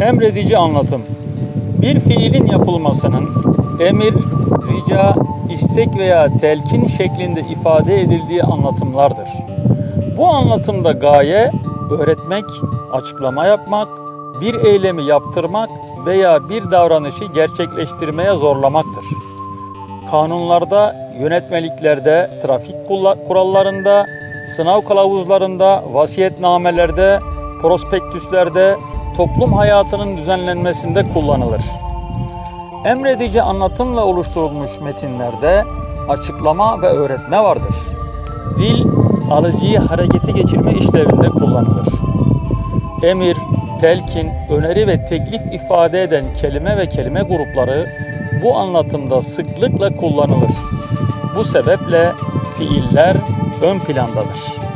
Emredici anlatım. Bir fiilin yapılmasının emir, rica, istek veya telkin şeklinde ifade edildiği anlatımlardır. Bu anlatımda gaye öğretmek, açıklama yapmak, bir eylemi yaptırmak veya bir davranışı gerçekleştirmeye zorlamaktır. Kanunlarda, yönetmeliklerde, trafik kurallarında, sınav kılavuzlarında, vasiyetnamelerde, prospektüslerde, toplum hayatının düzenlenmesinde kullanılır. Emredici anlatımla oluşturulmuş metinlerde açıklama ve öğretme vardır. Dil, alıcıyı harekete geçirme işlevinde kullanılır. Emir, telkin, öneri ve teklif ifade eden kelime ve kelime grupları bu anlatımda sıklıkla kullanılır. Bu sebeple fiiller ön plandadır.